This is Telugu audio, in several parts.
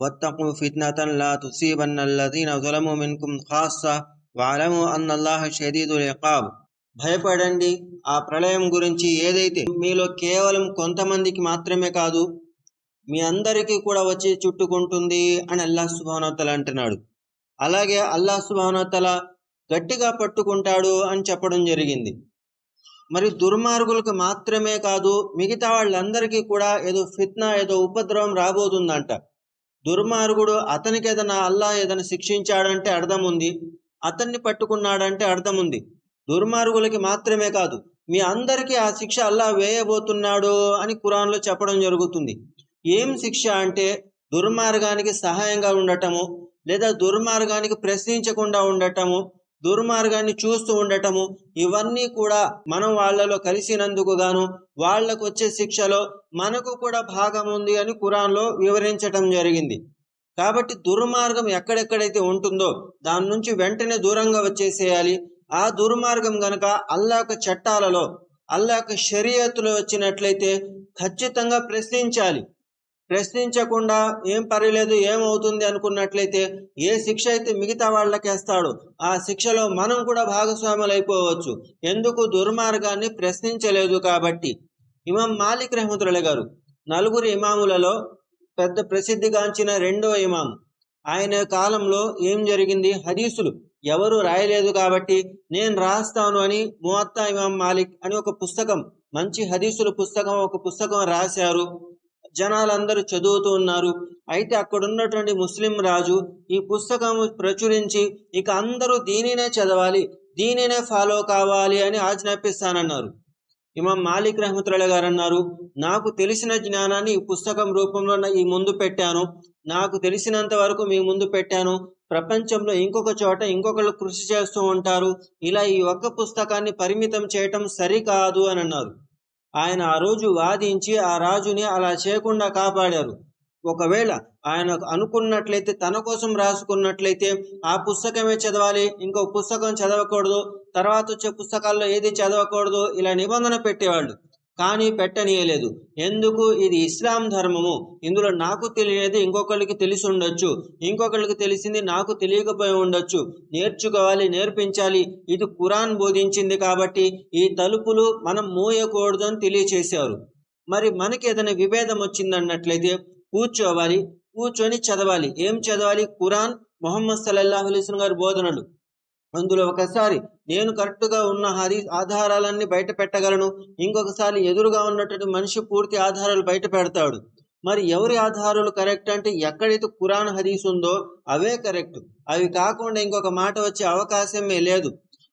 واتقوا فتنة لا تصيبن الذين ظلموا منكم خاصة واعلموا أن الله شديد العقاب భయపడండి ఆ ప్రళయం గురించి ఏదైతే మీలో కేవలం కొంతమందికి మాత్రమే కాదు మీ అందరికీ కూడా వచ్చి చుట్టుకుంటుంది అని అల్లాహ్ సుభానోత్తల అంటున్నాడు అలాగే అల్లాహ్ సుభానోత్తల గట్టిగా పట్టుకుంటాడు అని చెప్పడం జరిగింది మరి దుర్మార్గులకు మాత్రమే కాదు మిగతా వాళ్ళందరికీ కూడా ఏదో ఫిత్నా ఏదో ఉపద్రవం రాబోతుందంట దుర్మార్గుడు అతనికి ఏదైనా అల్లా ఏదైనా శిక్షించాడంటే అర్థం ఉంది అతన్ని పట్టుకున్నాడంటే అర్థం ఉంది దుర్మార్గులకి మాత్రమే కాదు మీ అందరికీ ఆ శిక్ష అల్లా వేయబోతున్నాడు అని కురాన్లో చెప్పడం జరుగుతుంది. ఏం శిక్ష అంటే దుర్మార్గానికి సహాయంగా ఉండటము లేదా దుర్మార్గానికి ప్రశ్నించకుండా ఉండటము దుర్మార్గాన్ని చూస్తూ ఉండటము ఇవన్నీ కూడా మనం వాళ్ళలో కలిసినందుకు గాను వాళ్ళకు వచ్చే శిక్షలో మనకు కూడా భాగం ఉంది అని కురాన్లో వివరించటం జరిగింది. కాబట్టి దుర్మార్గం ఎక్కడెక్కడైతే ఉంటుందో దాని నుంచి వెంటనే దూరంగా వచ్చేసేయాలి. ఆ దుర్మార్గం గనక అల్లా యొక్క చట్టాలలో అల్లా యొక్క షరియత్తులో వచ్చినట్లయితే ఖచ్చితంగా ప్రశ్నించాలి. ప్రశ్నించకుండా ఏం పర్వాలేదు ఏమవుతుంది అనుకున్నట్లయితే ఏ శిక్ష అయితే మిగతా వాళ్ళకేస్తాడు ఆ శిక్షలో మనం కూడా భాగస్వాములు అయిపోవచ్చు ఎందుకు? దుర్మార్గాన్ని ప్రశ్నించలేదు కాబట్టి. ఇమాం మాలిక్ రహమతుల్లా గారు నలుగురు ఇమాములలో పెద్ద ప్రసిద్ధిగాంచిన రెండో ఇమాం. ఆయన కాలంలో ఏం జరిగింది? హదీసులు. ఎవరు రాయలేదు కాబట్టి నేను రాస్తాను అని మువత్తా ఇమాం మాలిక్ అని ఒక పుస్తకం మంచి హదీసుల పుస్తకం ఒక పుస్తకం రాశారు. జనాలందరూ చదువుతూ ఉన్నారు. అయితే అక్కడ ఉన్నటువంటి ముస్లిం రాజు ఈ పుస్తకం ప్రచురించి ఇక అందరూ దీనినే చదవాలి దీనినే ఫాలో కావాలి అని ఆజ్ఞాపిస్తానన్నారు. ఇమాం మాలిక్ రహమతుల్లా గారు అన్నారు నాకు తెలిసిన జ్ఞానాన్ని ఈ పుస్తకం రూపంలో ఈ ముందు పెట్టాను. నాకు తెలిసినంత వరకు మీ ముందు పెట్టాను. ప్రపంచంలో ఇంకొక చోట ఇంకొకళ్ళు కృషి చేస్తూ ఉంటారు. ఇలా ఈ ఒక్క పుస్తకాన్ని పరిమితం చేయటం సరికాదు అని అన్నారు. ఆయన ఆ రోజు వాదించి ఆ రాజుని అలా చేయకుండా కాపాడారు. ఒకవేళ ఆయన అనుకున్నట్లయితే తన కోసం రాసుకున్నట్లయితే ఆ పుస్తకమే చదవాలి ఇంకో పుస్తకం చదవకూడదు తర్వాత వచ్చే పుస్తకాల్లో ఏది చదవకూడదు ఇలా నిబంధన పెట్టేవాళ్ళు. కానీ పెట్టనీయలేదు. ఎందుకు? ఇది ఇస్లాం ధర్మము. ఇందులో నాకు తెలియనిది ఇంకొకరికి తెలిసి ఉండొచ్చు. ఇంకొకరికి తెలిసింది నాకు తెలియకపోయి ఉండొచ్చు. నేర్చుకోవాలి నేర్పించాలి. ఇది కురాన్ బోధించింది కాబట్టి ఈ తలుపులు మనం మూయకూడదు అని తెలియచేశారు. మరి మనకి ఏదైనా విభేదం వచ్చిందన్నట్లయితే కూర్చోవాలి కూర్చొని చదవాలి. ఏం చదవాలి? కురాన్ మొహమ్మద్ సల్లల్లాహు అలీస్ గారి బోధనలు. అందులో ఒకసారి నేను కరెక్ట్గా ఉన్న హరి ఆధారాలన్నీ బయట పెట్టగలను. ఇంకొకసారి ఎదురుగా ఉన్నటువంటి మనిషి పూర్తి ఆధారాలు బయట పెడతాడు. మరి ఎవరి ఆధారాలు కరెక్ట్ అంటే ఎక్కడైతే కురాన్ హదీస్ ఉందో అవే కరెక్ట్. అవి కాకుండా ఇంకొక మాట వచ్చే అవకాశమే లేదు.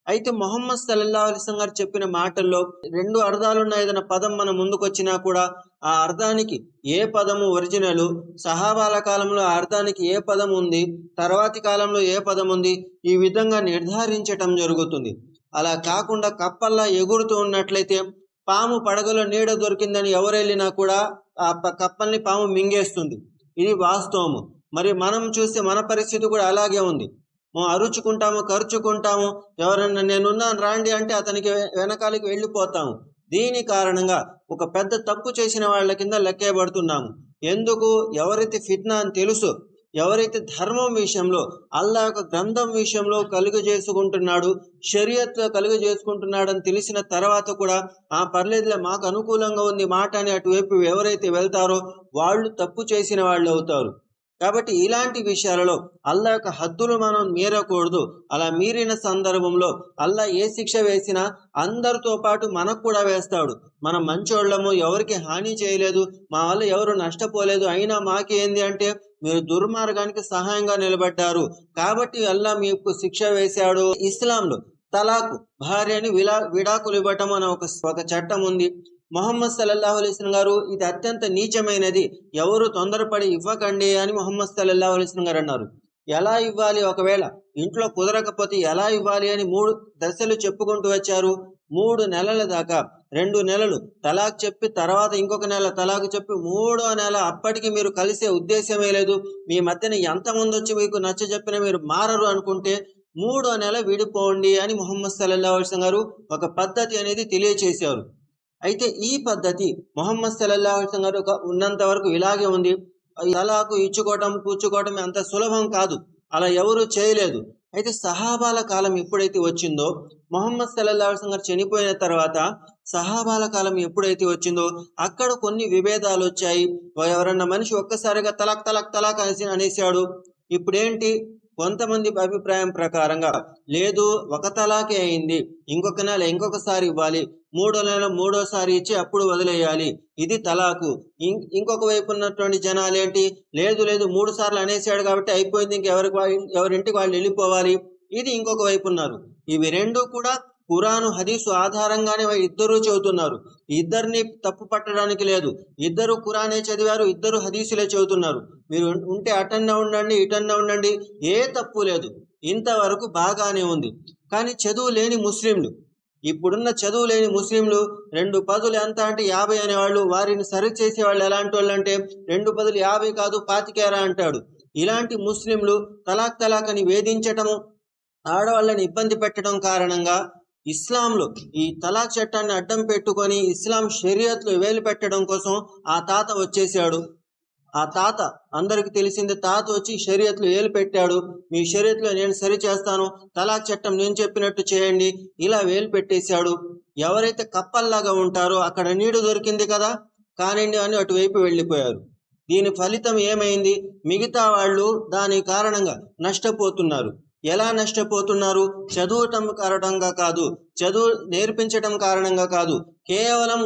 అయితే మొహమ్మద్ సల్లల్లా అలిసం గారు చెప్పిన మాటల్లో రెండు అర్థాలున్న ఏదైనా పదం మన ముందుకు వచ్చినా కూడా ఆ అర్థానికి ఏ పదము ఒరిజినల్? సహాబాల కాలంలో ఆ అర్థానికి ఏ పదం ఉంది? తర్వాతి కాలంలో ఏ పదం ఉంది? ఈ విధంగా నిర్ధారించటం జరుగుతుంది. అలా కాకుండా కప్పల్లా ఎగురుతూ ఉన్నట్లయితే పాము పడగలో నీడ దొరికిందని ఎవరు వెళ్ళినా కూడా ఆ కప్పల్ని పాము మింగేస్తుంది. ఇది వాస్తవము. మరి మనం చూస్తే మన పరిస్థితి కూడా అలాగే ఉంది. అరుచుకుంటాము ఖర్చుకుంటాము ఎవరన్నా నేనున్నాను రాండి అంటే అతనికి వెనకాలకి వెళ్ళిపోతాము. దీని కారణంగా ఒక పెద్ద తప్పు చేసిన వాళ్ళ కింద లెక్కేయబడుతున్నాము. ఎందుకు? ఎవరైతే ఫిట్నా అని తెలుసు ఎవరైతే ధర్మం విషయంలో అల్లా యొక్క గ్రంథం విషయంలో కలుగు చేసుకుంటున్నాడు షరియత్ కలుగు చేసుకుంటున్నాడని తెలిసిన తర్వాత కూడా ఆ పర్లేదులే మాకు అనుకూలంగా ఉంది మాట అని అటువైపు ఎవరైతే వెళ్తారో వాళ్ళు తప్పు చేసిన వాళ్ళు అవుతారు. కాబట్టి ఇలాంటి విషయాలలో అల్లా యొక్క హద్దులు మనం మీరకూడదు. అలా మీరిన సందర్భంలో అల్లా ఏ శిక్ష వేసినా అందరితో పాటు మనకు కూడా వేస్తాడు. మనం మంచోళ్ళము ఎవరికి హాని చేయలేదు మా వల్ల ఎవరు నష్టపోలేదు అయినా మాకేంది అంటే మీరు దుర్మార్గానికి సహాయంగా నిలబడ్డారు. కాబట్టి అల్లా మీకు శిక్ష వేశాడు. ఇస్లాంలో తలాకు భార్యని విలా విడాకులు ఇవ్వటం అనే ఒక ఒక చట్టం ఉంది. మొహమ్మద్ సల్లల్లాహు అలైస్లం గారు ఇది అత్యంత నీచమైనది. ఎవరు తొందరపడి ఇవ్వకండి అని మొహమ్మద్ సల్లల్లాహు అలైస్లం గారు అన్నారు. ఎలా ఇవ్వాలి? ఒకవేళ ఇంట్లో కుదరకపోతే ఎలా ఇవ్వాలి? అని మూడు దశలు చెప్పుకుంటూ వచ్చారు. మూడు నెలల దాకా రెండు నెలలు తలాక్ చెప్పి తర్వాత ఇంకొక నెల తలాక్ చెప్పి మూడో నెల అప్పటికి మీరు కలిసే ఉద్దేశమే లేదు. మీ మధ్యన ఎంతమంది వచ్చి మీకు నచ్చ చెప్పినా మీరు మారరు అనుకుంటే మూడో నెల విడిపోండి అని మొహమ్మద్ సల్లల్లా అలైస్లం గారు ఒక పద్ధతి అనేది తెలియచేశారు. అయితే ఈ పద్ధతి మొహమ్మద్ సల్లల్లా గారు ఉన్నంత వరకు ఇలాగే ఉంది. తలాకు ఇచ్చుకోవటం కూర్చుకోవటం అంత సులభం కాదు. అలా ఎవరు చేయలేదు. అయితే సహాబాల కాలం ఎప్పుడైతే వచ్చిందో మొహమ్మద్ సల్లాహం గారు చనిపోయిన తర్వాత సహాబాల కాలం ఎప్పుడైతే వచ్చిందో అక్కడ కొన్ని విభేదాలు వచ్చాయి. ఎవరన్నా మనిషి ఒక్కసారిగా తలాక్ తలాక్ తలాక్ అనేసి అనేసాడు ఇప్పుడేంటి? కొంతమంది అభిప్రాయం ప్రకారంగా లేదు ఒక తలాకే అయింది. ఇంకొక నెల ఇంకొకసారి ఇవ్వాలి. మూడో నెల మూడోసారి ఇచ్చి అప్పుడు వదిలేయాలి. ఇది తలాకు. ఇం- ఇంకొక వైపు ఉన్నటువంటి జనాలు ఏంటి? లేదు లేదు మూడు సార్లు అనేసాడు కాబట్టి అయిపోయింది ఇంకెవరికి వా- ఎవరింటికి వాళ్ళు వెళ్ళిపోవాలి. ఇది ఇంకొక వైపు ఉన్నారు. ఇవి రెండు కూడా ఖురాను హదీసు ఆధారంగానే ఇద్దరూ చెబుతున్నారు ఇద్దరిని తప్పు పట్టడానికి లేదు. ఇద్దరు ఖురానే చదివారు ఇద్దరు హదీసులే చెబుతున్నారు మీరు ఉంటే అటన్నా ఉండండి ఇటన్నా ఉండండి ఏ తప్పు లేదు. ఇంతవరకు బాగానే ఉంది. కానీ చదువు లేని ముస్లింలు. ఇప్పుడున్న చదువు లేని ముస్లింలు రెండు పదులు ఎంత అంటే యాభై అనేవాళ్ళు. వారిని సరి చేసే వాళ్ళు ఎలాంటి వాళ్ళు అంటే రెండు పదులు యాభై కాదు పాతికేరా అంటాడు. ఇలాంటి ముస్లింలు తలాక్ తలాక్ అని వేధించటము ఆడవాళ్ళని ఇబ్బంది పెట్టడం కారణంగా ఇస్లాంలో ఈ తలాక్ చట్టాన్ని అడ్డం పెట్టుకొని ఇస్లాం షరియత్లో వేలు పెట్టడం కోసం ఆ తాత వచ్చేసాడు. ఆ తాత అందరికి తెలిసింది తాత వచ్చి షరియత్లో ఏలు పెట్టాడు. మీ షరియత్లో నేను సరి చేస్తాను తలాక్ చట్టం నేను చెప్పినట్టు చేయండి. ఇలా వేలు పెట్టేశాడు. ఎవరైతే కప్పల్లాగా ఉంటారో అక్కడ నీడు దొరికింది కదా? కానిండి అని అటువైపు వెళ్ళిపోయారు. దీని ఫలితం ఏమైంది? మిగతా వాళ్ళు దాని కారణంగా నష్టపోతున్నారు. ఎలా నష్టపోతున్నారు? చదువటం కారణంగా కాదు చదువు నేర్పించటం కారణంగా కాదు కేవలం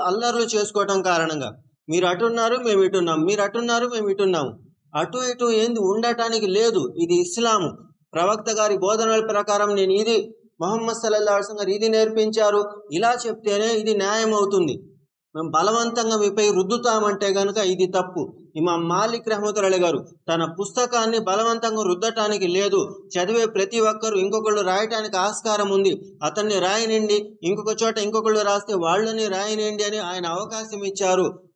అల్లర్లు చేసుకోవటం కారణంగా. మీరు అటున్నారు మేము ఇటున్నాం మీరు అటున్నారు మేము ఇటున్నాము అటు ఇటు ఏంది? ఉండటానికి లేదు. ఇది ఇస్లాము. ప్రవక్త గారి బోధనల ప్రకారం నేను ఇది మొహమ్మద్ సల్లల్లాహు అలైహి గారు ఇది నేర్పించారు. ఇలా చెప్తేనే ఇది న్యాయం అవుతుంది. మేము బలవంతంగా మీపై రుద్దుతామంటే గనుక ఇది తప్పు. ఇమాం మాలిక్ రహమతుల్లాహి గారు తన పుస్తకాన్ని బలవంతంగా రుద్దటానికి లేదు. చదివే ప్రతి ఒక్కరు ఇంకొకళ్ళు రాయటానికి ఆస్కారం ఉంది. అతన్ని రాయనండి ఇంకొక చోట ఇంకొకళ్ళు రాస్తే వాళ్ళని రాయనండి అని ఆయన అవకాశం ఇచ్చారు.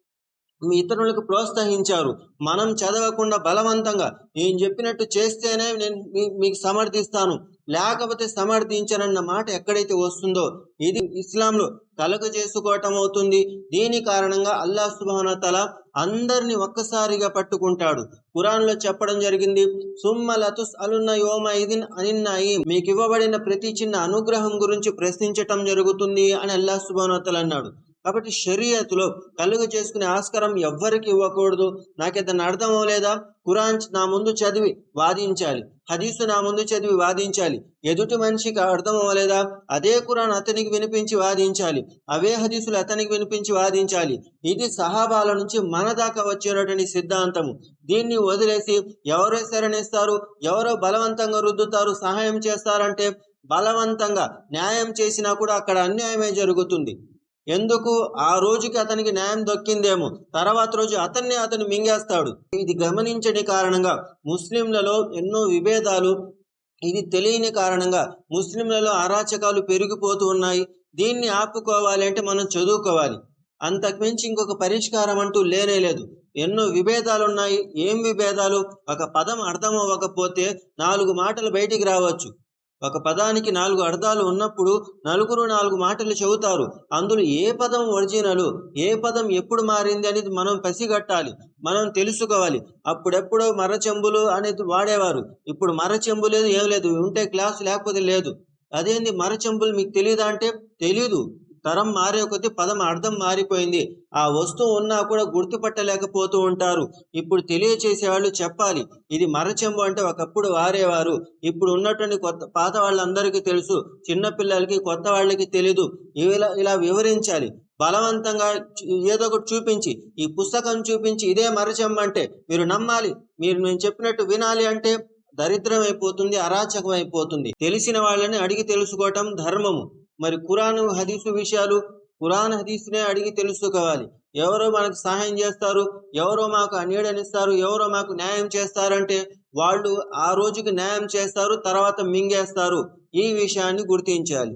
మీ ఇతరులకు ప్రోత్సహించారు. మనం చదవకుండా బలవంతంగా నేను చెప్పినట్టు చేస్తేనే నేను మీకు సమర్థిస్తాను. లేకపోతే సమర్థించనన్న మాట ఎక్కడైతే వస్తుందో ఇది ఇస్లాంలో కలుగ చేసుకోవటం అవుతుంది. దీని కారణంగా అల్లా సుబానతల అందరిని ఒక్కసారిగా పట్టుకుంటాడు. కురాన్లో చెప్పడం జరిగింది సుమ్మ లతుస్ అలున్న యోమ ఇదిన్ అనిన్నాయి మీకు ఇవ్వబడిన ప్రతి చిన్న అనుగ్రహం గురించి ప్రశ్నించటం జరుగుతుంది అని అల్లా సుబానతల అన్నాడు. కాబట్టి షరియత్లో కలుగు చేసుకునే ఆస్కారం ఎవ్వరికి ఇవ్వకూడదు. నాకేదన్నా అర్థం అవ్వలేదా ఖురాన్ నా ముందు చదివి వాదించాలి. హదీసు నా ముందు చదివి వాదించాలి. ఎదుటి మనిషికి అర్థం అవ్వలేదా అదే ఖురాన్ అతనికి వినిపించి వాదించాలి. అవే హదీసులు అతనికి వినిపించి వాదించాలి. ఇది సహాబాల నుంచి మన దాకా వచ్చేటటువంటి సిద్ధాంతము. దీన్ని వదిలేసి ఎవరో శరణిస్తారు ఎవరో బలవంతంగా రుద్దుతారు సహాయం చేస్తారంటే బలవంతంగా న్యాయం చేసినా కూడా అక్కడ అన్యాయమే జరుగుతుంది. ఎందుకు? ఆ రోజుకి అతనికి న్యాయం దొక్కిందేమో. తర్వాత రోజు అతన్ని అతను మింగేస్తాడు. ఇది గమనించని కారణంగా ముస్లింలలో ఎన్నో విభేదాలు ఇది తెలియని కారణంగా ముస్లింలలో అరాచకాలు పెరిగిపోతూ ఉన్నాయి. దీన్ని ఆపుకోవాలి అంటే మనం చదువుకోవాలి. అంతకుమించి ఇంకొక పరిష్కారం అంటూ లేనే లేదు. ఎన్నో విభేదాలు ఉన్నాయి. ఏం విభేదాలు? ఒక పదం అర్థం అవ్వకపోతే నాలుగు మాటలు బయటికి రావచ్చు. ఒక పదానికి నాలుగు అర్థాలు ఉన్నప్పుడు నలుగురు నాలుగు మాటలు చెబుతారు. అందులో ఏ పదం ఒరిజినలు ఏ పదం ఎప్పుడు మారింది అనేది మనం పసిగట్టాలి మనం తెలుసుకోవాలి. అప్పుడెప్పుడో మరచెంబులు అనేది వాడేవారు. ఇప్పుడు మరచెంబు లేదు ఏం లేదు ఉంటే క్లాస్ లేకపోతే లేదు. అదేంది మరచెంబులు మీకు తెలియదా అంటే తెలీదు. తరం మారే కొద్దీ పదం అర్థం మారిపోయింది. ఆ వస్తువు ఉన్నా కూడా గుర్తుపట్టలేకపోతూ ఉంటారు. ఇప్పుడు తెలియచేసేవాళ్ళు చెప్పాలి. ఇది మరచెంబు అంటే ఒకప్పుడు వారేవారు. ఇప్పుడు ఉన్నటువంటి కొత్త పాత వాళ్ళందరికీ తెలుసు. చిన్న పిల్లలకి కొత్త వాళ్ళకి తెలీదు. ఇలా ఇలా వివరించాలి. బలవంతంగా ఏదో ఒకటి చూపించి ఈ పుస్తకం చూపించి ఇదే మరచెంబు అంటే మీరు నమ్మాలి. మీరు నేను చెప్పినట్టు వినాలి అంటే దరిద్రం అయిపోతుంది అరాచకం అయిపోతుంది తెలిసిన వాళ్ళని అడిగి తెలుసుకోవటం ధర్మము. మరి ఖురాన్ హదీసు విషయాలు ఖురాన్ హదీస్నే అడిగి తెలుసుకోవాలి. ఎవరో మనకు సహాయం చేస్తారు ఎవరో మాకు ఆ నీడనిస్తారు ఎవరో మాకు న్యాయం చేస్తారంటే వాళ్ళు ఆ రోజుకి న్యాయం చేస్తారు తర్వాత మింగేస్తారు. ఈ విషయాన్ని గుర్తించాలి.